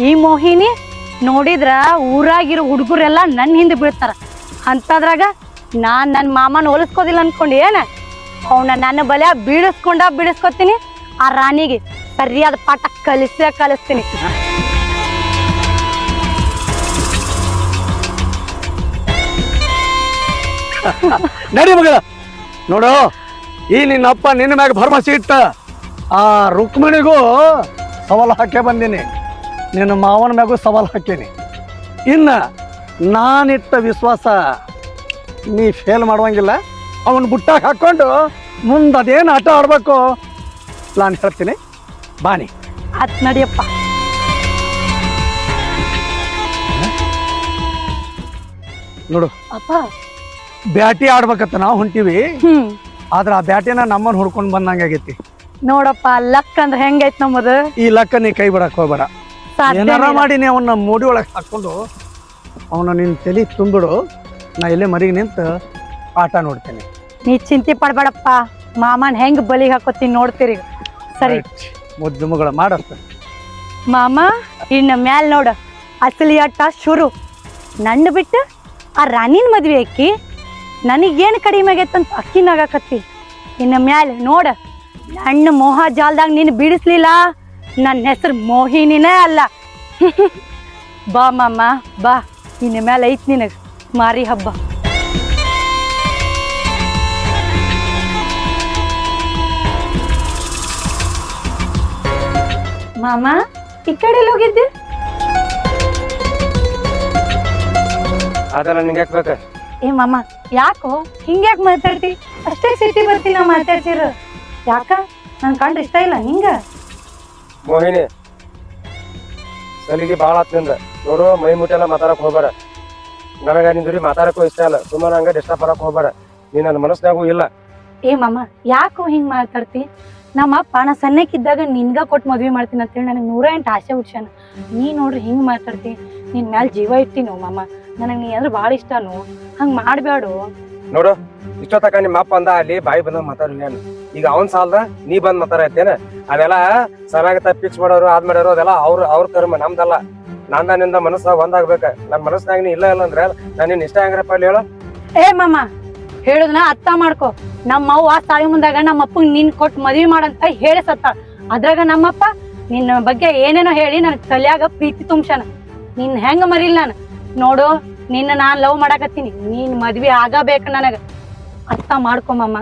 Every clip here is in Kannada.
ಈ ಮೋಹಿನಿ ನೋಡಿದ್ರ ಊರಾಗಿರೋ ಹುಡುಗರೆಲ್ಲ ನನ್ನ ಹಿಂದೆ ಬೀಳ್ತಾರ. ಅಂತದ್ರಾಗ ನಾನ್ ನನ್ನ ಮಾಮನ ಹೋಲಿಸ್ಕೋದಿಲ್ಲ ಅನ್ಕೊಂಡು ಏನ? ಅವನ ನನ್ನ ಬಲೆ ಬೀಳಿಸ್ಕೊಂಡ ಬೀಳಿಸ್ಕೊತೀನಿ, ಆ ರಾಣಿಗೆ ಸರಿಯಾದ ಪಾಠ ಕಲಿಸೇ ಕಲಿಸ್ತೀನಿ. ನಡಿ ಮಗಳ. ನೋಡು, ಈ ನಿನ್ನಪ್ಪ ನಿನ್ನ ಮ್ಯಾಗ ಭರವಸೆ ಇಟ್ಟ, ಆ ರುಕ್ಮಿಣಿಗೂ ಸವಾಲು ಹಾಕೇ ಬಂದೀನಿ. ನಿನ್ನ ಮಾವನ ಮ್ಯಾಗೂ ಸವಾಲು ಹಾಕೇನಿ. ಇನ್ನು ನಾನಿಟ್ಟ ವಿಶ್ವಾಸ ನೀ ಫೇಲ್ ಮಾಡುವಂಗಿಲ್ಲ. ಅವನು ಬುಟ್ಟಾಗಿ ಹಾಕ್ಕೊಂಡು ಮುಂದೆ ಅದೇನು ಆಟ ಆಡಬೇಕು ನಾನು ಹೇಳ್ತೀನಿ. ಬಾನಿ ಆತ್ ನಡಿಯಪ್ಪ. ನೋಡು. ಅಪ್ಪ. ಬ್ಯಾಟಿ ಆಡ್ಬೇಕತ್ತ ನಾವು ಹೊಂಟಿವಿ. ಹ್ಮ್. ಆದ್ರೆ ಆ ಬ್ಯಾಟಿನ ನಮ್ಮನ್ನು ಹುಡ್ಕೊಂಡು ಬಂದಂಗೆ ಆಗೈತಿ. ನೋಡಪ್ಪ ಲಕ್ ಅಂದ್ರೆ ಹೆಂಗೈತ್ ನಮ್ಮದು? ಈ ಲಕ್ಕ ನೀ ಕೈ ಬಿಡಕ್ಕೆ ಹೋಗ್ಬೇಡ. ಸಾಧ್ಯ ಏನಾರ ಮಾಡಿ ನೀ ಅವನ್ನ ಮೋಡಿ ಒಳಗೆ ಹಾಕೊಂಡು ಅವನ ನಿನ್ನ ತಲೆ ತುಂಬಿಡು ನಾ ಇಲ್ಲೇ ಮರಿಗೆ ನಿಂತು ಆಟ ನೋಡ್ತೇನೆ. ನೀ ಚಿಂತೆ ಪಡ್ಬೇಡಪ್ಪ. ಮಾಮನ್ ಹೆಂಗ್ ಬಲಿ ಹಾಕೋತೀನಿ ನೋಡ್ತೀರಿ. ಸರಿ. ಮುದ್ದು ಮಗಳ ಮಾಡತ್ತ. ಮಾಮ ಇನ್ನ ಮ್ಯಾಲ್ ನೋಡ. ಅಸಲಿ ಆಟ ಶುರು. ನನ್ನ ಬಿಟ್ಟು ಆ ರಾಣಿನ ಮದ್ವೆ ಅಕ್ಕಿ ನನಗೇನು ಕಡಿಮೆ ಆಗೈತಂತ ಅಕ್ಕಿನಾಗಕತ್ತಿ ಇನ್ನು ಮ್ಯಾಲೆ ನೋಡ. ನನ್ನ ಮೋಹ ಜಾಲ್ದಾಗ ನೀನು ಬಿಡಿಸ್ಲಿಲ್ಲ. ನನ್ನ ಹೆಸರು ಮೋಹಿನಿನೇ ಅಲ್ಲ. ಬಾ ಮಾಮ ಬಾ. ಇನ್ನು ಮೇಲೆ ಐತ್ ನಿನಗೆ ಮಾರಿ ಹಬ್ಬ. ಮಾಮ ಈ ಕಡೆ ಹೋಗಿದ್ದೆ? ಅದೆಲ್ಲ ನಿಂಗೆ ಯಾಕೆ ಬೇಕು ಏ ಮಾಮ ಯಾಕೋ? ಹಿಂಗ್ಯಾಕ್ ಮಾತಾಡ್ತಿ? ಅಷ್ಟೇ ಸಿಟಿ ಬರ್ತೀನಿ ನಾ ಮಾತಾಡ್ತಿರ ಯಾಕ? ನನ್ ಕಂಡ್ರೆ ಇಷ್ಟ ಇಲ್ಲ ನಿಂಗ? ಮೋಹಿನಿ, ಸಲಿಗೆ ಭಾಳ ಆತ್ನಿಂದ ನೋಡು, ಮೈ ಮುಟ್ಟೆಲ್ಲ ಮಾತಾಡಕ್ ಹೋಗ್ಬೇಡ. ನನಗ ನಿನ್ ಜೋಡಿ ಮಾತಾಡಕ್ಕೂ ಇಷ್ಟ ಅಲ್ಲ ಸುಮ್ಮನೆ ಹಂಗ ಡಿಸ್ಟರ್ಬ್ ಮಾಡಕ್ ಹೋಗ್ಬಾರ ನೀನ್ ನನ್ನ ಮನಸ್ನಾಗೂ ಇಲ್ಲ. ಏ ಮಾಮ, ಯಾಕೋ ಹಿಂಗ್ ಮಾತಾಡ್ತಿ? ನಮ್ಮ ಅಪ್ಪ ನಾ ಸಣ್ಣಕ್ಕಿದ್ದಾಗ ನಿನ್ಗ ಕೊಟ್ಟು ಮದ್ವೆ ಮಾಡ್ತೀನಿ ಅಂತೇಳಿ ನನಗೆ ನೂರ ಎಂಟು ಆಸೆ ಹುಡ್ಸ್ಯಾನ ನೀ ನೋಡ್ರಿ ಹಿಂಗ್ ಮಾತಾಡ್ತಿ. ನಿನ್ ಮ್ಯಾಲ ಜೀವ ಇಟ್ಟಿನೋ ಮಾಮ. ನನಗೆ ನೀ ಅಂದ್ರೆ ಭಾಳ ಇಷ್ಟನೋ ಹಂಗ್ ಮಾಡ್ಬ್ಯಾಡು. ನೋಡು, ಇಷ್ಟೊತ್ತಕ ನಿಮ್ಮ ಅಪ್ಪ ಅಂದ ಅಲ್ಲಿ ಬಾಯಿ ಬಂದ ಮಾತಾಡ್ಲಿ ಈಗ ಅವನ್ ಸಾಲ್ದ ನೀ ಬಂದ್ ಮಾತಾಡತ್ತೇನ ಅದೆಲ್ಲ ಸರಿಯಾಗಿ ಫಿಕ್ಸ್ ಮಾಡೋರು ಆದ್ ಮಾಡೋರು, ಅದೆಲ್ಲ ಅವ್ರ ಅವ್ರ ಕರ್ಮ, ನಮ್ದಲ್ಲ. ನಂದ ನಿಂದ ಮನಸ್ಸ ಒಂದಾಗ್ಬೇಕ. ನನ್ ಮನಸ್ನಾಗ ನೀ ಇಲ್ಲ ಇಲ್ಲ ಅಂದ್ರೆ ನಾನು ನಿನ್ ಇಷ್ಟ ಹೆಂಗ್ರಪ್ಪ ಅಲ್ಲಿ ಹೇಳು. ಏ ಮಾಮ ಹೇಳುದನ್ನ ಅರ್ಥ ಮಾಡ್ಕೊ. ನಮ್ಮ ಅವ್ವ ತಾಯಿ ಮುಂದಾಗ ನಮ್ಮ ಅಪ್ಪಂಗ್ ನಿನ್ ಕೊಟ್ಟು ಮದ್ವಿ ಮಾಡಂತ ಹೇಳಿ ಸತ್ತ. ಅದ್ರಾಗ ನಮ್ಮಪ್ಪ ನಿನ್ನ ಬಗ್ಗೆ ಏನೇನೋ ಹೇಳಿ ನನ್ ತಲ್ಯಾಗ ಪ್ರೀತಿ ತುಂಬ್ಸನ ನಿನ್ ಹೆಂಗ ಮರಿಲ್ ನಾನು? ನೋಡು ನಿನ್ನ ನಾನ್ ಲವ್ ಮಾಡಾಕತ್ತೀನಿ. ನೀನ್ ಮದ್ವಿ ಆಗಬೇಕು ನನಗ. ಅರ್ಥ ಮಾಡ್ಕೊಮ್ಮ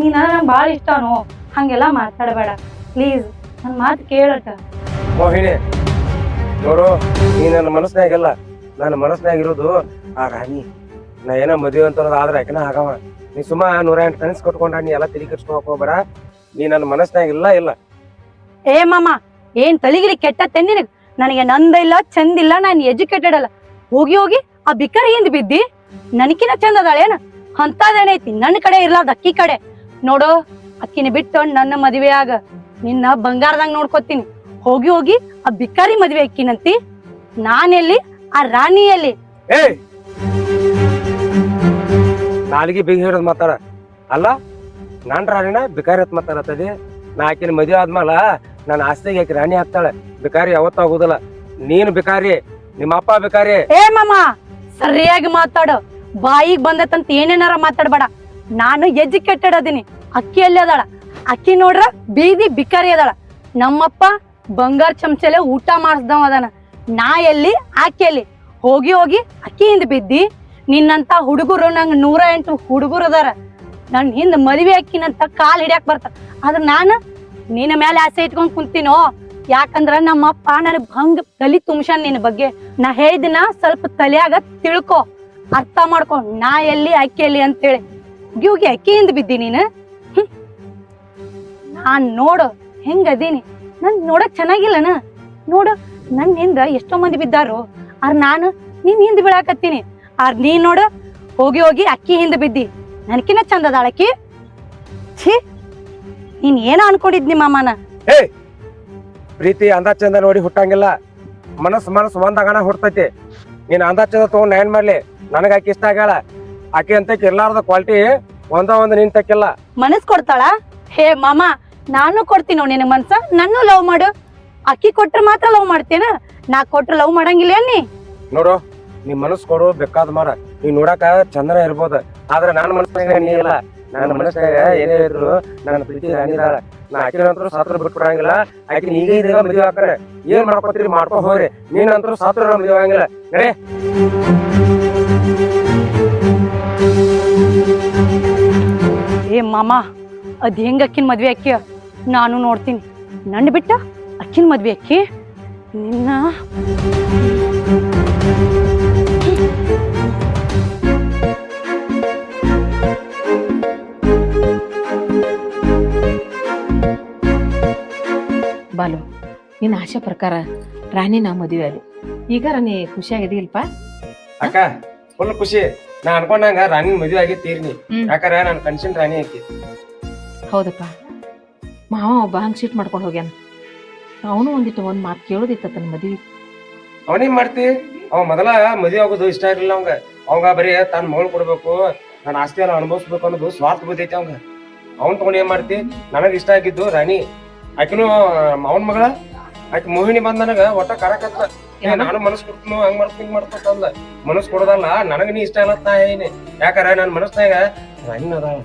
ನೀನ ನೀನ್ ಇಷ್ಟನೋ? ಹಂಗೆಲ್ಲ ಮಾತಾಡಬೇಡ. ಪ್ಲೀಸ್ ನನ್ ಮಾತು ಕೇಳಟ ಮೋಹಿನಿ ನೋಡು ನೀ ನನ್ನ ಮನಸ್ನಾಗಿಲ್ಲ ನನ್ನ ಮನಸ್ನಾಗ ಇರೋದು ಆ ರಾಣಿ. ನಾ ಏನೋ ಮದುವೆ ಅಂತ ಅನ್ನೋದು ಆದ್ರೆ ಯಾಕನ ಆಗವ. ನೀ ಸುಮ್ಮ ನೂರ ಎಂಟು ಕನಸು ಕಟ್ಕೊಂಡ ನೀ ಎಲ್ಲ ತಲೆ ಕೆಡ್ಸ್ಕೊಳಕ್ ಹೋಗ್ಬೇಡ. ನೀ ನನ್ನ ಮನಸ್ನಾಗ ಇಲ್ಲ. ಇಲ್ಲ ಏ ಮಾಮ ಏನ್ ತಲಿಗಿಲಿ ಕೆಟ್ಟ ನಿನಗ್? ನನಗೆ ನಂದ ಇಲ್ಲ ಚಂದ ಇಲ್ಲ ನಾನು ಎಜುಕೇಟೆಡ್ ಅಲ್ಲ. ಹೋಗಿ ಹೋಗಿ ಆ ಬಿಕ್ಕರಿ ಹಿಂದ್ ಬಿದ್ದಿ ನನಕಿನ ಚಂದ ಅದಾಳೇನ ಅಂತದೇನೈತಿ ನನ್ನ ಕಡೆ ಇರ್ಲಾರ್ದ ಅಕ್ಕಿ ಕಡೆ. ನೋಡು ಅಕ್ಕಿನ ಬಿಟ್ಟು ನನ್ನ ಮದ್ವೆ ಆಗ. ನಿನ್ನ ಬಂಗಾರದಂಗ್ ನೋಡ್ಕೊತೀನಿ. ಹೋಗಿ ಹೋಗಿ ಆ ಬಿಕ್ಕಾರಿ ಮದ್ವೆ ಅಕ್ಕಿನಂತಿ. ನಾನೆಲ್ಲಿ? ಆ ರಾಣಿ ಎಲ್ಲಿ ಏಯ್! ನಾಲಿಗೆ ಬಿಗಿ ಹಿಡಿದ್ ಮಾತಾಡ. ಅಲ್ಲ ನಾನ್ ರಾಣಿನ ಬಿಕಾರಿ ಹತ್ ಮಾತಾಡತ್ತದಿ. ನಾ ಆಕಿನ ಮದುವೆ ಆದ್ಮೇಲ ನನ್ನ ಆಸ್ತಿಗೆ ಆಕಿ ರಾಣಿ ಹಾಕ್ತಾಳೆ ಬಿಕಾರಿ ಯಾವತ್ತೂ ಆಗುದಿಲ್ಲ. ನೀನು ಬಿಕಾರಿ ನಿಮ್ಮ ಅಪ್ಪ ಬಿಕಾರಿ. ಏ ಮಾಮ! ಸರಿಯಾಗಿ ಮಾತಾಡು. ಬಾಯಿಗೆ ಬಂದತ್ತಂತ ಏನೇನಾರ ಮಾತಾಡ್ಬೇಡ. ನಾನು ಎಜುಕೇಟೆಡ್ ಅದೀನಿ. ಅಕ್ಕಿ ಎಲ್ಲಿ ಅದಾಳ. ಅಕ್ಕಿ ನೋಡ್ರ ಬೀದಿ ಬಿಕಾರಿ ಅದಾಳ. ನಮ್ಮಪ್ಪ ಬಂಗಾರ ಚಮಚಲೆ ಊಟ ಮಾಡಿಸ್ದವ ಅದಾನ. ನಾ ಎಲ್ಲಿ ಆಕೆ ಎಲ್ಲಿ ಹೋಗಿ ಹೋಗಿ ಅಕ್ಕಿ ಹಿಂದ್ ಬಿದ್ದಿ, ನಿನ್ನಂತ ಹುಡುಗರು ನಂಗೆ ನೂರ ಎಂಟು ಹುಡುಗರು ಅದಾರ. ನನ್ ಹಿಂದ್ ಮದುವೆ ಅಕ್ಕಿನಂತ ಕಾಲ್ ಹಿಡಿಯಕ್ಕೆ ಬರ್ತಾರ ಆದ್ರ ನಾನು ನಿನ್ನ ಮೇಲೆ ಆಸೆ ಇಟ್ಕೊಂಡ್ ಕುಂತೀನೋ? ಯಾಕಂದ್ರ ನಮ್ಮಪ್ಪ ನನಗ್ ಭಂಗ ತಲಿ ತುಂಬ್ಸಾನ್ ನಿನ್ ಬಗ್ಗೆ. ನಾ ಹೇಳಿದಿನ ಸ್ವಲ್ಪ ತಲೆಯಾಗ ತಿಳ್ಕೊ. ಅರ್ಥ ಮಾಡ್ಕೊ. ನಾ ಎಲ್ಲಿ ಅಕ್ಕಿ ಎಲ್ಲಿ ಅಂತೇಳಿ. ಅಕ್ಕಿ ಅಕ್ಕಿಯಿಂದ ಬಿದ್ದಿ ನೀನು. ನಾನ್ ನೋಡು. ಹೆಂಗ್ ಅದೀನಿ? ನನ್ ನೋಡಕ್ ಚೆನ್ನಾಗಿಲ್ಲನ? ನೋಡು, ನನ್ ಹಿಂದ ಎಷ್ಟೋ ಮಂದಿ ಬಿದ್ದಾರು. ಅರ್ ನಾನು ನಿನ್ ಹಿಂದ್ ಬೀಳಾಕತ್ತೀನಿ. ಆರ್ ನೀನ್ ನೋಡು, ಹೋಗಿ ಹೋಗಿ ಅಕ್ಕಿ ಹಿಂದ ಬಿದ್ದಿ. ನನ್ಕಿನ ಚಂದದಾಳಕ್ಕಿ ಛೀ. ನೀನ್ ಏನೋ ಅನ್ಕೊಂಡಿದ್ನಿ ಮಾಮನ ಏಯ್ ಪ್ರೀತಿ ಅಂದ ಚಂದ ನೋಡಿ ಹುಟ್ಟಂಗಿಲ್ಲ. ಮನಸ್ಸು ಮನಸ್ಸು ಒಂದಾಗಣ ಹುಡ್ತೈತಿ ನೀನ್ ಅಂದ ಚಂದ ತಗೊಂಡ್ ಏನ್ ಮಾಡ್ಲಿ. ನನಗ ಆಕಿ ಇಷ್ಟ ಆಗ್ಯಾಳ. ಆಕೆ ಅಂತ ಇರ್ಲಾರ್ದ ಕ್ವಾಲಿಟಿ ಒಂದ ಒಂದ್ ನಿನ್ ತಕ್ಕಿಲ್ಲ ಮನಸ್ ಕೊಡ್ತಾಳ? ಹೇ ಮಾಮ ನಾನು ಕೊಡ್ತೀನಿ ನಿನ್ನ ಮನ್ಸ. ನನ್ನ ಲವ್ ಮಾಡು. ಅಕ್ಕಿ ಕೊಟ್ರೆ ಮಾತ್ರ ಲವ್ ಮಾಡ್ತೇನ? ನಾ ಕೊಟ್ರೆ ಲವ್ ಮಾಡಂಗಿಲ್ಲ ನೀ? ನೋಡು ನಿಮ್ ಮನಸ್ ಕೊಡು ಬೇಕಾದ ಮಾರ ನೀ ನೋಡಾಕ ಚಂದ್ರ ಇರ್ಬೋದು. ಆದ್ರೆ ನನ್ನ ಮನಸ್ಸಿನಾಗ ನೀ ಇಲ್ಲ. ನನ್ನ ಮನಸ್ಸಿನಾಗ ಏನೇ ಇದ್ರು ನನ್ನ ಪ್ರೀತಿ ರಾಣಿದಾಳ ನಾ ಸಾತ್ರ ಬಿಟ್ಬಿಡಂಗಿಲ್ಲ ಆಕಿನ ಈಗ ಇದಾಗ ಮದುವೆ ಹಾಕರೆ ಏನ್ ಮಾಡ್ಕೊತೀರಿ? ಮಾಡ್ಕೊ ಹೋಗ್ರಿ. ನೀನಂತರೂ ಸಾತ್ರ ಮದುವೆ ಆಗಂಗಿಲ್ಲ. ನಡೆ. ಏ ಮಾಮ, ಅದ್ ಹೆಂಗ ಅಕ್ಕಿನ ಮದ್ವೆ ಅಕ್ಕಿ? ನಾನು ನೋಡ್ತೀನಿ. ನನ್ನ ಬಿಟ್ಟ ಅಕ್ಕಿನ ಮದ್ವೆ ಅಕ್ಕಿ? ನಿನ್ನ ಬಾಲು ನಿನ್ನ ಆಶೆ ಪ್ರಕಾರ ರಾಣಿ ನಾ ಮದುವೆ ಆಗಿ ಈಗ ರಾಣಿ ಖುಷಿಯಾಗಿದೀಲ್ಪ ಅಕ್ಕ ಫುಲ್ ಖುಷಿ. ನಾ ಅನ್ಕೊಂಡಂಗ ರಾಣಿ ಮದುವೆ ಆಗಿ ತೀರ್ನಿ ಹ್ಮ್. ಯಾಕಂದ್ರ ನಾನು ಕನ್ಸಿನ್ ರಾಣಿ ಐತಿ. ಹೌದಪ್ಪ. ಮಾವ ಒಬ್ಬ ಹಂಗ್ ಸೀಟ್ ಮಾಡ್ಕೊಂಡು ಹೋಗ್ಯಾನ. ಅವನು ಒಂದಿಟ್ಟು ಒಂದ್ ಮಾತು ಕೇಳೋದಿತ್ತ ತನ್ನ ಮದುವೆ. ಅವನೇನ್ ಮಾಡ್ತಿ? ಅವ ಮೊದಲ ಮದುವೆ ಆಗೋದು ಇಷ್ಟ ಇರ್ಲಿಲ್ಲ ಅವಂಗ. ಅವಂಗ ಬರೀ ತನ್ನ ಮಗಳು ಕೊಡ್ಬೇಕು ನನ್ನ ಆಸ್ತಿ ಎಲ್ಲ ಅನುಭವಿಸ್ಬೇಕು ಅನ್ನೋದು ಸ್ವಾರ್ಥ ಬುದ್ಧೈತಿ ಅವಂಗ. ಅವನ್ ತಗೊಂಡ್ ಏನ್ ಮಾಡ್ತಿ? ನನಗ್ ಇಷ್ಟ ಆಗಿದ್ದು ರಾಣಿ. ಆಕಿನು ಅವನ್ ಮಗಳ? ಆಕಿ ಮೋಹಿನಿ ಬಂದ ನನಗ ಒಟ್ಟ ಕರಕತ್ತ ನಾನು ಮನಸ್ ಕೊಡ್ತೀನಿ ಹಂಗ್ ಮಾಡ್ತೀನಿ ಹಿಂಗ್ ಮಾಡ್ತೀನಿ ಅಂದ ಮನಸ್ ಕೊಡೋದಲ್ಲ ನನಗ ನೀ ಇಷ್ಟ ಇಲ್ಲ ನಾ ಏನಿ ಯಾಕಂದ್ರ ನನ್ ಮನಸ್ನಾಗ ರಣ್ಣ ಅದಾಳ.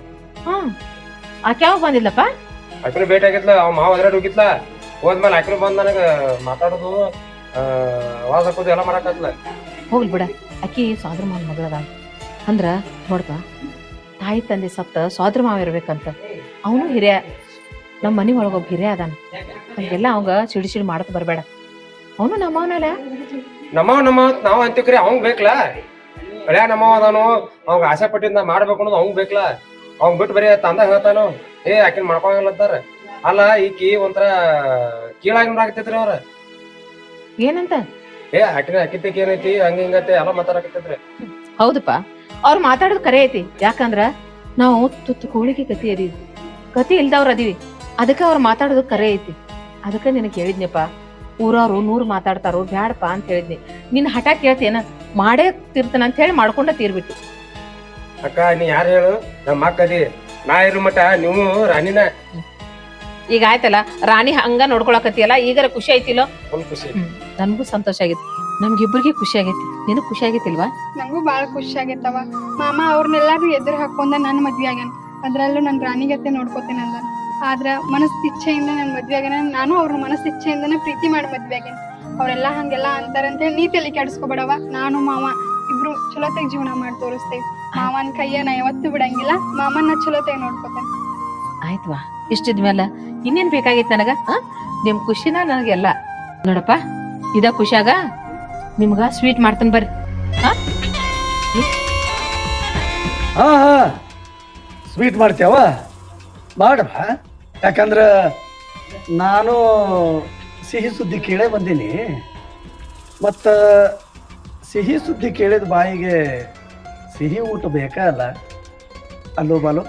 ಹ್ಮ್ ಆಕೆ ಯಾವಾಗ ಬಂದಿಲ್ಲಪ್ಪ ಆಕಿನು ಭೇಟಿ ಆಗಿತ್ಲ ಅವ್ ಮಾವ ಅದ್ರಾಡ್ ಹೋಗಿತ್ಲ ಹೋದ್ಮೇಲೆ ಆಕಿನು ಬಂದ್ ನನಗ ಮಾತಾಡೋದು ಆ ಆವಾಜ್ ಹಾಕೋದು ಎಲ್ಲ ಮಾಡಕತ್ಲ. ಹೋಗ್ಲಿ ಬಿಡ. ಆಕಿ ಸ್ವಾದ್ರ ಮಾವನ ಮಗಳದ ಅಂದ್ರ ನೋಡ್ಪ ತಾಯಿ ತಂದೆ ಸತ್ತ ಸ್ವಾದ್ರ ಮಾವ ಇರ್ಬೇಕಂತ. ಅವನು ಹಿರಿಯ. ನಮ್ಮ ಮನೆ ಒಳಗೆ ಒಳಗೊಬ್ಬ ಹಿರಿಯ ಅದಾನ. ಹಂಗೆಲ್ಲ ಅವಂಗ ಸಿಡಿ ಸಿಡಿ ಮಾಡಕ್ ಬರಬೇಡ. ಅವನು ನಮ್ಮವನಲ್ಲ ನಮ್ಮವ ನಮ್ಮ ನಾವ್ ಅಂತೀವ್ರಿ ಅವಂಗ್ ಬೇಕಲ್ಲ ಹಳ್ಯಾ ನಮ್ಮವ ಅದಾನು. ಅವಂಗ ಆಸೆ ಪಟ್ಟಿಂದ ಮಾಡ್ಬೇಕು ಅನ್ನೋದು ಅವಂಗ್ ಬೇಕಲ್ಲ ಅವಂಗ ಬಿಟ್ಟು ಬರೀ ತಂದ ಹೇಳ್ತಾನು. ಏ ಮಾಡ್ಕೊಂಗಿಲ್ಲ ಅಂತಾರೆ. ಅಲ್ಲ ಈಕಿ ಒಂಥರ ಕೀಳಾಗಿ ನೋಡಾಕತ್ತೈತ್ರಿ ಅವ್ರ. ಏನಂತ? ಏ ಆಕಿನ ಆಕಿದ್ದಕ್ಕೆ ಏನೈತಿ? ಹಂಗ ಹಿಂಗತ್ತೆ ಎಲ್ಲ ಮಾತಾಡಕತ್ತೈತ್ರಿ ಹೌದಪ್ಪ. ಅವ್ರು ಮಾತಾಡೋದು ಕರೆ ಐತಿ. ಯಾಕಂದ್ರ ನಾವು ತುತ್ತು ಕೋಳಿಗೆ ಗತಿ ಅದೀವಿ. ಗತಿ ಇಲ್ದವ್ರ ಅದೀವಿ. ಅದಕ್ಕೆ ಅವ್ರು ಮಾತಾಡೋದು ಕರೆ ಐತಿ. ಅದಕ್ಕೆ ನಿನಗೆ ಹೇಳಿದ್ನಪ್ಪ ಊರವರು ನೂರು ಮಾತಾಡ್ತಾರೋ ಬ್ಯಾಡಪ್ಪ ಅಂತ ಹೇಳಿದ್ನಿ. ನಿನ್ನ ಹಠ ಕೇಳ್ತೇನ ಮಾಡೇ ತಿರ್ತಾನ ಅಂತ ಹೇಳಿ ಮಾಡ್ಕೊಂಡ ತೀರ್ಬಿಟ್ಟು ಅಕ್ಕ ನೀ ಯಾರು ಹೇಳು? ನಮ್ಮ ಅಕ್ಕದಿ ನಾ ಇರೋ ಮಟ ನೀವು ರಾಣಿನ. ಈಗ ಆಯ್ತಲ್ಲ ರಾಣಿ ಹಂಗ ನೋಡ್ಕೊಳಕತ್ತಿಯಲ್ಲ ಈಗರ ಖುಷಿ ಐತಿಲ್ಲೋ? ಫುಲ್ ಖುಷಿ. ನನಗೂ ಸಂತೋಷ ಆಗೈತಿ ನಮ್ಗಿಬ್ರಿಗೆ ಖುಷಿ ಆಗೈತಿ. ನಿನಗ್ ಖುಷಿ ಆಗೈತಿಲ್ವಾ? ನಂಗೂ ಬಾಳ ಖುಷಿ ಆಗೈತವ ಮಾಮ ಅವ್ರನ್ನೆಲ್ಲಾರು ಎದುರು ಹಾಕೊಂಡ ನನ್ ಮದ್ವೆ ಆಗ್ಯಾನ. ಅದ್ರಲ್ಲೂ ನನ್ ರಾಣಿಗತ್ತೆ ನೋಡ್ಕೋತೇನಲ್ಲ ಆದ್ರ ಮನಸ್ಸಿಚ್ಛೆಯಿಂದ ನನ್ ಮದ್ವೆ ಆಗ್ಯಾನ ನಾನು ಅವ್ರ ಮನಸ್ಸಿಚ್ಛೆಯಿಂದನೇ ಪ್ರೀತಿ ಮಾಡಿ ಮದ್ವೆ ಆಗ್ಯಾನ ಅವ್ರೆಲ್ಲ ಹಂಗೆಲ್ಲ ಅಂತಾರಂತೇಳಿ ನೀ ತಲೆ ಕೆಡಿಸ್ಕೊಬೇಡವ ನಾನು ಮಾವ ಇಬ್ರು ಚಲೋತೆಗ್ ಜೀವನ ಮಾಡಿ ತೋರಿಸ್ತೇವೆ. ಮಾವನ್ ಕೈಯ ನಾ ಯಾವತ್ತೂ ಬಿಡಂಗಿಲ್ಲ. ಮಾಮನ್ನ ಚಲೋತೆ ನೋಡ್ಕೋತೇನೆ. ಆಯ್ತವಾ. ಇಷ್ಟಿದ್ಮೇಲೆ ಇನ್ನೇನ್ ಬೇಕಾಗಿತ್ತು ನನಗ? ನಿಮ್ ಖುಷಿನ ನನಗೆಲ್ಲ. ನೋಡಪ್ಪ ಇದ ಖುಷಿಯಾಗ? ನಿಮ್ಗ ಸ್ವೀಟ್ ಮಾಡ್ತಾನೆ ಬರ್ರಿ. ಹಾ ಹಾ ಸ್ವೀಟ್ ಮಾಡ್ತೇವ ಮಾಡಮ್ಮ ಯಾಕಂದ್ರ ನಾನು ಸಿಹಿ ಸುದ್ದಿ ಕೇಳೇ ಬಂದೀನಿ. ಮತ್ತ ಸಿಹಿ ಸುದ್ದಿ ಕೇಳಿದ ಬಾಯಿಗೆ ಸಿಹಿ ಊಟ ಬೇಕಲ್ಲ ಅಲ್ಲ? ಅಲ್ಲೋ ಬಾಲು.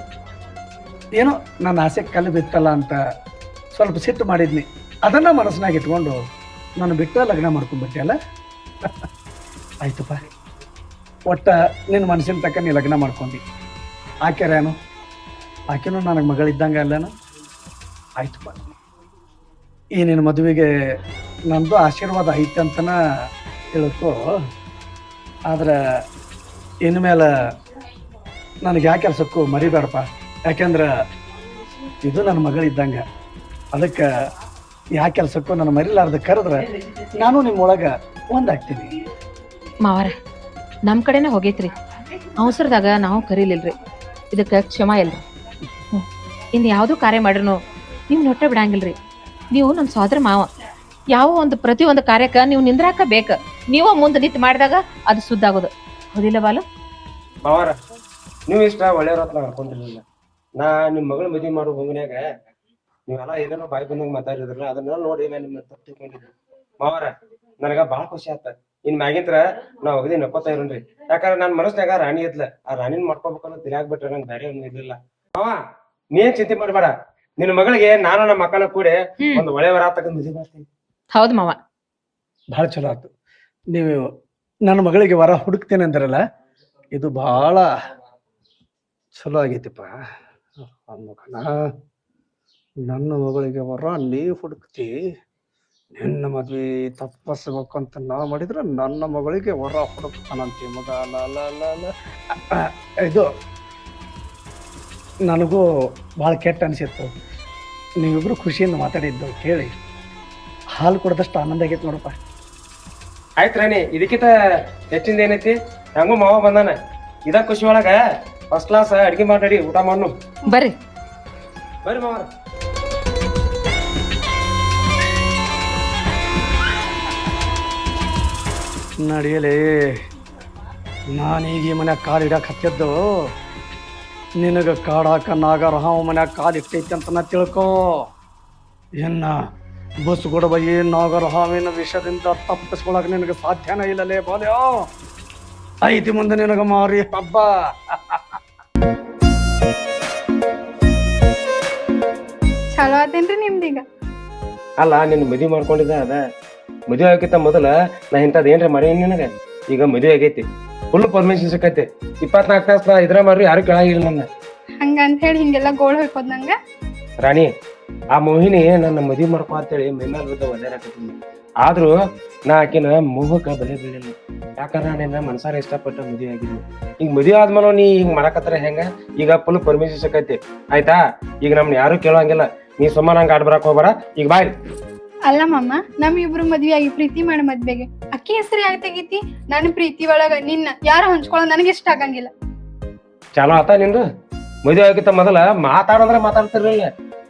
ಏನೋ ನನ್ನ ಆಸೆ ಕಲ್ಲು ಬಿತ್ತಲ್ಲ ಅಂತ ಸ್ವಲ್ಪ ಸಿಟ್ಟು ಮಾಡಿದ್ನಿ. ಅದನ್ನ ಮನಸ್ಸಿನಾಗ ಇಟ್ಕೊಂಡು ನಾನು ಬಿಟ್ಟು ಲಗ್ನ ಮಾಡ್ಕೊಂಡ್ಬಿಟ್ಟೆ ಅಲ್ಲ? ಆಯ್ತಪ್ಪ. ಒಟ್ಟ ನಿನ್ನ ಮನಸ್ಸಿನ ತಕ್ಕ ನೀ ಲಗ್ನ ಮಾಡ್ಕೊಂಡಿ. ಆಕೆರೇನು ಆಕೆನೂ ನನಗೆ ಮಗಳಿದ್ದಂಗೆ ಅಲ್ಲೇನು? ಆಯ್ತಪ್ಪ ಈ ನಿನ್ನ ಮದುವೆಗೆ ನಂದು ಆಶೀರ್ವಾದ ಐತೆ ಅಂತನ ತಿಳ್ಕೊ ಆದ್ರೆ ಇನ್ಮೇಲೆ ನನಗೆ ಯಾವ ಕೆಲಸಕ್ಕೂ ಮರಿಬೇಡಪ್ಪ. ಯಾಕೆಂದ್ರೆ ಇದು ನನ್ನ ಮಗಳಿದ್ದಂಗೆ ಅದಕ್ಕೆ ಯಾವ ಕೆಲಸಕ್ಕೂ ನನ್ನ ಮರಿಲಾರ್ದ ಕರೆದ್ರೆ ನಾನು ನಿಮ್ಮೊಳಗೆ ಒಂದಾಗ್ತೀನಿ. ಮಾವರ ನಮ್ಮ ಕಡೆನೇ ಹೋಗೈತ್ರಿ. ಅವಸರದಾಗ ನಾವು ಕರೀಲಿಲ್ರಿ. ಇದಕ್ಕೆ ಕ್ಷಮ ಇಲ್ರಿ. ಇನ್ನು ಯಾವುದೂ ಕಾರ್ಯ ಮಾಡ್ರಿನು ನೀವು ನೊಟ್ಟ ಬಿಡಂಗಿಲ್ರಿ. ನೀವು ನಮ್ಮ ಸೋದರ ಮಾವ. ಯಾವ ಒಂದು ಪ್ರತಿ ಒಂದು ಕಾರ್ಯಕ್ಕ ನೀವು ನಿಂದ್ರಾಕ ಬೇಕ ನೀವ ಮುಂದೆ ನಿಂತು ಮಾಡಿದಾಗ ಅದು ಸುದ್ದ ಆಗೋದು. ಹೌದಿಲ್ಲ ಬಾಲು? ಮಾವಾರ, ನೀವು ಇಷ್ಟ ಒಳ್ಳೆಯವ್ರ ಹತ್ರ ನಾ ನಿಮ್ಮ ಮಗಳ ಮದುವೆ ಮಾಡೋ ಭೂಮಿನಾಗ ನೀವೆಲ್ಲ ಏನೇನೋ ಬಾಯಿ ಬಂದಂಗೆ ಮಾತಾಡಿದ್ರಲ್ಲ ಅದನ್ನ ನೋಡಿ ನಾನು ನಿಮ್ಮ ತಪ್ಪು ತಿಳ್ಕೊಂಡಿದ್ದೆ. ಮಾವಾರ, ನನಗ ಬಾಳ ಖುಷಿ ಆತ. ಇನ್ ಮ್ಯಾಗಿಂತ್ರ ನಾ ಒಗದಿ ನಕ್ಕೋತಾ ಇರೋನ್ರಿ. ಯಾಕಂದ್ರೆ ನನ್ನ ಮನಸ್ನ್ಯಾಗ ರಾಣಿ ಇದ್ಲ. ಆ ರಾಣಿನ ಮಾಡ್ಕೋಬೇಕನ್ನೋ ತಿರಾಗ್ಬಿಟ್ರೆ ಬಿಟ್ರೆ ನಂಗೆ ಬೇರೆ ಏನು ಇರ್ಲಿಲ್ಲ. ಮಾವ, ನೀನ್ ಚಿಂತೆ ಮಾಡಬೇಡ. ನಿನ್ನ ಮಗಳಿಗೆ ನಾನು ನಮ್ಮ ಮಕ್ಕಳ ಕೂಡಿ ಹ್ಮ್. ಒಂದು ಒಳ್ಳೆಯವರ ತಗೊಂಡ್ ಮದುವೆ ಮಾಡ್ತೀನಿ. ಹೌದು ಮಾವ. ಬಹಳ ಚಲೋ ಆಯ್ತು ನೀವು ನನ್ನ ಮಗಳಿಗೆ ವರ ಹುಡುಕ್ತೇನೆ ಅಂದ್ರಲ್ಲ ಇದು ಬಹಳ ಚಲೋ ಆಗೈತಿಪ್ಪ. ಮಗನ ನನ್ನ ಮಗಳಿಗೆ ವರ ನೀ ಹುಡುಕ್ತಿ ನಿನ್ನ ಮದ್ವೆ ತಪ್ಪಸ್ಬೇಕು ಅಂತ ನಾ ಮಾಡಿದ್ರೆ ನನ್ನ ಮಗಳಿಗೆ ವರ ಹುಡುಕ್ತಾನಂತೆ ಮಗ. ಲ ಲ ಲ ಲ. ಅ, ಇದು ನನಗೂ ಭಾಳ ಕೆಟ್ಟ ಅನಿಸಿತ್ತು. ನೀವಿಬ್ಬರು ಖುಷಿಯಿಂದ ಮಾತಾಡಿದ್ದು ಕೇಳಿ. ಹಾಲು ಕೊಡದಷ್ಟು ಆನಂದ ಆಗೈತೆ ನೋಡಪ್ಪ. ಆಯ್ತು ರಾಣಿ ಇದಕ್ಕಿಂತ ಹೆಚ್ಚಿಂದ ಏನೈತಿ? ಹೆಂಗೂ ಮಾವ ಬಂದಾನ. ಇದ ಖುಷಿ ಒಳಗ ಫಸ್ಟ್ ಕ್ಲಾಸ್ ಅಡ್ಗೆ ಮಾಡಿ ಊಟ ಮಾಡು ಬರ್ರಿ. ಬರ್ರಿ ಮಾವ. ನಡಿಯಲೇ ನಾನೀಗ ಈ ಮನೆ ಕಾಲು ಇಡಕ್ಕೆ ಹತ್ತಿದ್ದು. ನಿನಗೆ ಕಾಡಾಕ ನಾಗರ ಹಾವು ಮನ್ಯಾಗ ಕಾಲು ಇಟ್ಟೈತಿ ಅಂತ ನಾ ತಿಳ್ಕೋ. ಎನ್ನ ಬಸ್ ಬೈ ನಾಗರ ಹಾವಿನ ವಿಷದಿಂದ ತಪ್ಪಿಸ್ಕೊಳಕ್ ನಿನಗೆ ಸಾಧ್ಯನೇ ಇಲ್ಲಲೇ ಬಾಲ್ಯ. ಐತಿ ಮುಂದೆ ನಿನಗೆ ಮಾರಿ ಹಬ್ಬ. ಚಲೋ ಆತೇನ್ರಿ ನಿಮ್ದೀಗ? ಅಲ್ಲ ನಿನ್ನ ಮದ್ವಿ ಮಾಡ್ಕೊಂಡಿದ್ದ ಅದ. ಮದುವೆ ಆಗಕ್ಕಿಂತ ಮೊದಲ ನಾ ಇಂಥದ್ದು ಏನ್ರ ಮಾಡೀನಿ ನಿನಗ? ಈಗ ಮದುವೆ ಆಗೈತಿ. ಫುಲ್ ಪರ್ಮಿಷನ್ ಸಿಕ್ಕೈತಿ. ಇಪ್ಪತ್ನಾಲ್ಕು ತಾಸು ನಾ ಇದ್ರ ಮಾಡ್ರಿ ಯಾರು ಕೇಳಾಗಿಲ್ಲ ನನ್ನ. ಹಂಗಂತ ಹೇಳಿ ಹಿಂಗೆಲ್ಲ ಗೋಳ್ ಹೊಯ್ಕೋದ್ ನಂಗ? ರಾಣಿ ಆ ಮೋಹಿನಿ ನನ್ನ ಮದುವೆ ಮಾಡ್ಕೊ ಅಂತೇಳಿ ಮೈ ಮೇಲೆ ಬಿದ್ದ ಒದ್ದಾಡಕತ್ತೀನಿ ಆದ್ರೂ ನಾ ಆಕಿನ ಮೋಹಕ್ಕೆ ಬೆಲೆ ಬೀಳಿಲ್ಲ ಯಾಕಂದ್ರೆ ನಾನು ನಿನ್ನ ಮನಸಾರ ಇಷ್ಟಪಟ್ಟು ಮದುವೆ ಆಗಿದ್ದೀನಿ ಈಗ ಮದುವೆ ಆದ್ಮೇಲೆ ನೀ ಹಿಂಗ್ ಮಾಡಕತ್ತಾರ ಹೆಂಗ? ಈಗ ಫುಲ್ ಪರ್ಮಿಷನ್ ಸಿಕ್ಕೈತಿ. ಆಯ್ತಾ? ಈಗ ನಮ್ನ ಯಾರು ಕೇಳೋಂಗಿಲ್ಲ. ನೀ ಸುಮ್ಮನೆ ಹಂಗೆ ಆಡ್ಬರಕ್ ಹೋಗ್ಬೇಡ. ಈಗ ಬಾಯ್. ಅಲ್ಲ ಮಮ್ಮ ನಮ್ ಇಬ್ರು ಮದ್ವೆ ಆಗಿ ಪ್ರೀತಿ ಮಾಡಿ ಮದ್ವೆಗೆ. ಅಕ್ಕಿ ಹೆಸರು ಯಾಕೆ ತೆಗಿತಿ? ನನ್ನ ಪ್ರೀತಿ ಒಳಗ ನಿನ್ನ ಯಾರು ಹಂಚ್ಕೊಳ್ಳೋ ನನಗೆ ಇಷ್ಟ ಆಗಂಗಿಲ್ಲ. ಚಾಲೋ ಆತ ನಿಂದು? ಮದುವೆ ಆಗಿತ್ತ ಮೊದಲ ಮಾತಾಡಂದ್ರ ಮಾತಾಡ್ತಿರ್ಲಿಲ್ಲ.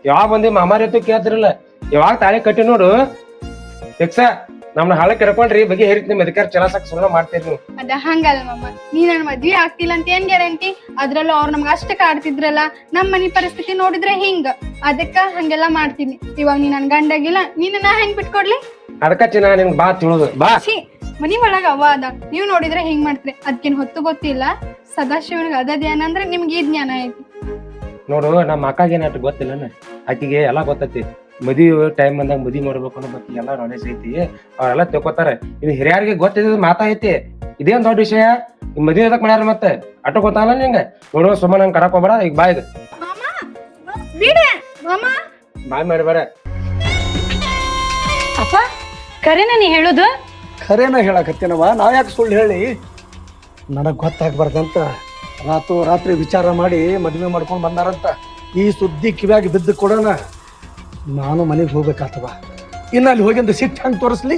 ಯಾವಾಗ ಮಂದಿ ಮಾಮಾರಿ ಕೇಳ್ತಿರಲಿಲ್ಲ. ಯಾವಾಗ ತಾಳಿ ಕಟ್ಟಿ ನೋಡು. ನಮ್ನ ಹಾಳ ಕೆಡ್ಕೊಂಡ್ರಿ ಬಗ್ಗೆ ಹೇರಿತೀನಿ ಅಧಿಕಾರ ಚಲಾಸಕ್ ಸುಳ್ಳ ಮಾಡ್ತೀರಿ ನೀವು. ಅದ ಹಂಗಲ್ಲ ಮಮ್ಮ ನೀ ನನ್ ಮದ್ವಿ ಆಗ್ತಿಲ್ಲ ಅಂತ ಏನ್ ಗ್ಯಾರಂಟಿ? ಅದ್ರಲ್ಲೂ ಅವ್ರು ನಮ್ಗ ಅಷ್ಟ ಕಾಡ್ತಿದ್ರಲ್ಲ ನಮ್ ಮನಿ ಪರಿಸ್ಥಿತಿ ನೋಡಿದ್ರೆ ಹಿಂಗ. ಅದಕ್ಕ ಹಂಗೆಲ್ಲ ಮಾಡ್ತೀನಿ. ಇವಾಗ ನೀ ನನ್ ಗಂಡಾಗಿಲ್ಲ ನೀನ್ ನಾ ಹೆಂಗ್ ಬಿಟ್ಕೊಡ್ಲಿ? ಅದಕ್ಕ ಚಿನ್ನ ನಿನ್ ಬಾ ತಿಳಿದು. ಬಾ. ಛೀ ಮನಿ ಒಳಗ ಅವ ಅದ. ನೀವ್ ನೋಡಿದ್ರೆ ಹಿಂಗ್ ಮಾಡ್ತೀರಿ. ಅದ್ಕಿನ್ ಹೊತ್ತು ಗೊತ್ತಿಲ್ಲ. ಸದಾಶಿವನಿಗೆ ಅದ ಧ್ಯಾನ ಅಂದ್ರೆ ನಿಮ್ಗೆ ಈ ಜ್ಞಾನ ಐತಿ. ನೋಡು ನಮ್ಮ ಅಕ್ಕಗೆ ಏನಾಟ ಗೊತ್ತಿಲ್ಲ ಆಕಿಗೆ ಎಲ್ಲಾ ಗೊತ್ತೈತಿ. ಮದ್ವಿ ಟೈಮ್ ಬಂದಾಗ ಮದುವೆ ಮಾಡ್ಬೇಕು ಅನ್ನೋ ಬಗ್ಗೆ ಎಲ್ಲ ನಾಲೆಜ್ ಐತಿ. ಅವ್ರೆಲ್ಲ ತಿಳ್ಕೊತಾರೆ. ಇದು ಹಿರಿಯರಿಗೆ ಗೊತ್ತಿದ್ದ ಮಾತಾ ಐತಿ. ಇದೇನ್ ದೊಡ್ಡ ವಿಷಯ? ಈ ಮದುವೆ ಅದಕ್ ಮಾಡ್ಯಾರ ಮತ್ತೆ? ಅಟೋ ಗೊತ್ತಾಗಲ್ಲ ನಿಂಗೆ? ನೋಡುವ ಸುಮ್ಮ ನಂಗೆ ಕರಕ್ ಹೋಗ್ಬೇಡ. ಈಗ ಬಾಯ್ ಬಾಯ್ ಮಾಡಿ ಬೇರೆ. ಅಪ್ಪ ಕರೆನ ನೀ ಹೇಳುದು? ಖರೇನ ಹೇಳಕತ್ತೇನವ ನಾವ್ ಯಾಕೆ ಸುಳ್ಳು ಹೇಳಿ? ನನಗೆ ಗೊತ್ತಾಗ್ಬಾರ್ದಂತ ರಾತು ರಾತ್ರಿ ವಿಚಾರ ಮಾಡಿ ಮದುವೆ ಮಾಡ್ಕೊಂಡು ಬಂದಾರಂತ. ಈ ಸುದ್ದಿ ಕಿವಿಯಾಗಿ ಬಿದ್ದು ಕೊಡೋಣ. ನಾನು ಮನೆಗೆ ಹೋಗ್ಬೇಕಾತವ. ಇನ್ನು ಅಲ್ಲಿ ಹೋಗಿಂದ ಸಿಟ್ಟು ಹಂಗೆ ತೋರಿಸ್ಲಿ.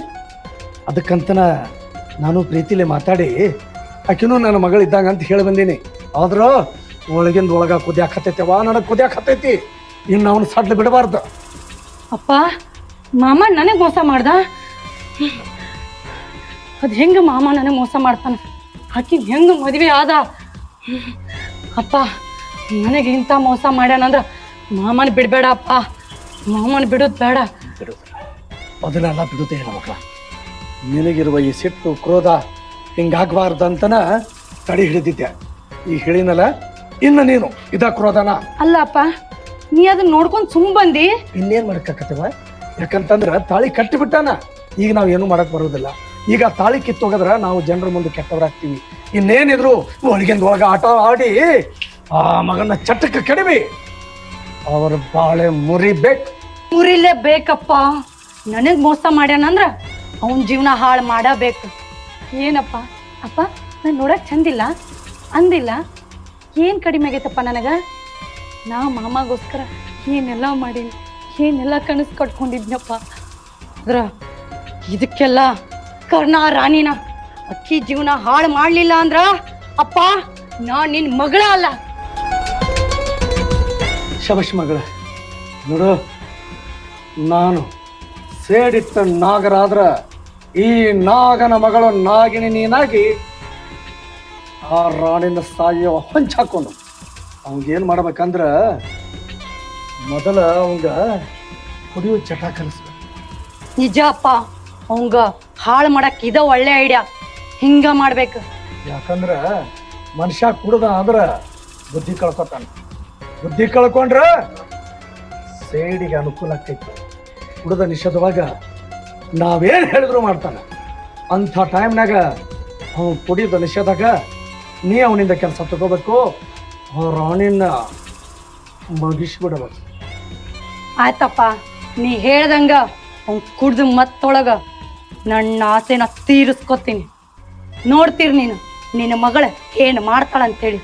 ಅದಕ್ಕಂತನ ನಾನು ಪ್ರೀತಿಲೆ ಮಾತಾಡಿ ಆಕಿನೂ ನನ್ನ ಮಗಳಿದ್ದಂಗೆ ಅಂತ ಹೇಳಿ ಬಂದೀನಿ. ಆದ್ರೂ ಒಳಗಿಂದ ಒಳಗ ಕುದಿಯಾಕತ್ತೈತೆವ ನನಗೆ ಕುದಿಯಾಕತ್ತೈತಿ. ಇನ್ನು ಅವನು ಸಡ್ಲು ಬಿಡಬಾರ್ದು. ಅಪ್ಪ, ಮಾಮ ನನಗೆ ಮೋಸ ಮಾಡ್ದ? ಅದು ಹೆಂಗೆ ಮಾಮ ನನಗೆ ಮೋಸ ಮಾಡ್ತಾನೆ? ಆಕಿ ಹೆಂಗೆ ಮದುವೆ ಆದ? ಅಪ್ಪ, ನನಗೆ ಇಂಥ ಮೋಸ ಮಾಡ್ಯಾನಂದ್ರೆ ಮಾಮನ ಬಿಡಬೇಡ ಅಪ್ಪ ಮಾಮನ ಬಿಡೋದು ಬೇಡ. ಅದನ್ನೆಲ್ಲ ಬಿಡುತ್ತೆ ಮಕ್ಕಳ. ನಿನಗಿರುವ ಈ ಸಿಟ್ಟು ಕ್ರೋಧ ಹಿಂಗಾಗಬಾರ್ದಂತನ ತಡಿ ಹಿಡಿದಿದ್ದೆ. ಈ ಹೇಳಿನಲ್ಲ ಇನ್ನು ನೀನು ಇದ ಕ್ರೋಧನ. ಅಲ್ಲಪ್ಪ ನೀ ಅದನ್ನ ನೋಡ್ಕೊಂಡು ಸುಮ್ ಬಂದಿ. ಇನ್ನೇನ್ ಮಾಡಕ್ಕಾಕತ್ತವ ಯಾಕಂತಂದ್ರ ತಾಳಿ ಕಟ್ಟಿಬಿಟ್ಟಾನ. ಈಗ ನಾವು ಏನು ಮಾಡಕ್ ಬರೋದಿಲ್ಲ. ಈಗ ತಾಳಿ ಕಿತ್ತೋಗದ್ರ ನಾವು ಜನರ ಮುಂದೆ ಕೆಟ್ಟವರಾಗ್ತೀವಿ. ಇನ್ನೇನಿದ್ರು ಒಳಗಿಂದ ಒಳಗ ಆಟ ಆಡಿ ಆ ಮಗನ ಚಟಕ್ಕೆ ಕಡಿಮೆ ಅವ್ರ ಬಾಳೆ ಮುರಿಬೇಕು ಮುರಿಲೇ ಬೇಕಪ್ಪ. ನನಗ್ ಮೋಸ ಮಾಡ್ಯಾನಂದ್ರ ಅವನ ಜೀವನ ಹಾಳು ಮಾಡಬೇಕು. ಏನಪ್ಪ? ಅಪ್ಪ, ನಾನು ನೋಡಕ್ ಚಂದಿಲ್ಲ. ಅಂದಿಲ್ಲ. ಏನ್ ಕಡಿಮೆ ಆಗೈತಪ್ಪ ನನಗ? ನಾ ಮಾಮಾಗೋಸ್ಕರ ಏನೆಲ್ಲ ಮಾಡೀನಿ, ಏನೆಲ್ಲ ಕನಸು ಕಟ್ಕೊಂಡಿದ್ನಪ್ಪ. ಅದ್ರ ಇದಕ್ಕೆಲ್ಲ ಕರ್ಣ ರಾಣಿನ ಅಕ್ಕಿ ಜೀವನ ಹಾಳು ಮಾಡ್ಲಿಲ್ಲ ಅಂದ್ರ ಅಪ್ಪ, ನಾ ನಿನ್ ಮಗಳ ಅಲ್ಲ. ಶಬಶ್ ಮಗಳ ನೋಡು ನಾನು ಸೇಡಿತ್ತ ನಾಗರಾದ್ರ ಈ ನಾಗನ ಮಗಳು ನಾಗಿನಿ ನೀನಾಗಿ ಆ ರಾಣಿನ ಸಾಯುವ ಹೊಂಚ್ ಹಾಕೊಂಡು ಅವಂಗೇನು ಮಾಡ್ಬೇಕಂದ್ರ ಮೊದಲ ಅವಂಗ ಕುಡಿಯೋ ಚಟ ಕಲಿಸ್ಬೇಕು. ನಿಜ ಅಪ್ಪ ಅವಂಗ ಹಾಳು ಮಾಡಕ್ ಇದ ಒಳ್ಳೆ ಐಡಿಯಾ. ಹಿಂಗ ಮಾಡ್ಬೇಕು. ಯಾಕಂದ್ರ ಮನುಷ್ಯ ಕುಡ್ದ ಅಂದ್ರ ಬುದ್ಧಿ ಕಳ್ಕೊತಾನ. ಬುದ್ಧಿ ಕಳ್ಕೊಂಡ್ರ ಸೇಡಿಗೆ ಅನುಕೂಲ ಆಗ್ತೈತಿ. ಕುಡ್ದ ನಿಷೇಧವಾಗ ನಾವೇನು ಹೇಳಿದ್ರು ಮಾಡ್ತಾನ. ಅಂಥ ಟೈಮ್ನಾಗ ಅವ್ನು ಕುಡಿಯೋದು ನಿಷೇಧಾಗ ನೀ ಅವನಿಂದ ಕೆಲಸ ತಗೋಬೇಕು ರಾಣಿನ ಮುಗಿಸ್ಬಿಡಬೇಕು. ಆಯ್ತಪ್ಪ, ನೀ ಹೇಳ್ದಂಗ ಅವ್ನು ಕುಡ್ದು ಮತ್ತೊಳಗ ನನ್ನ ಆಸೆನ ತೀರಿಸ್ಕೊತೀನಿ. ನೋಡ್ತೀರಿ ನೀನು, ನಿನ್ನ ಮಗಳ ಏನು ಮಾಡ್ತಾಳಂತೇಳಿ.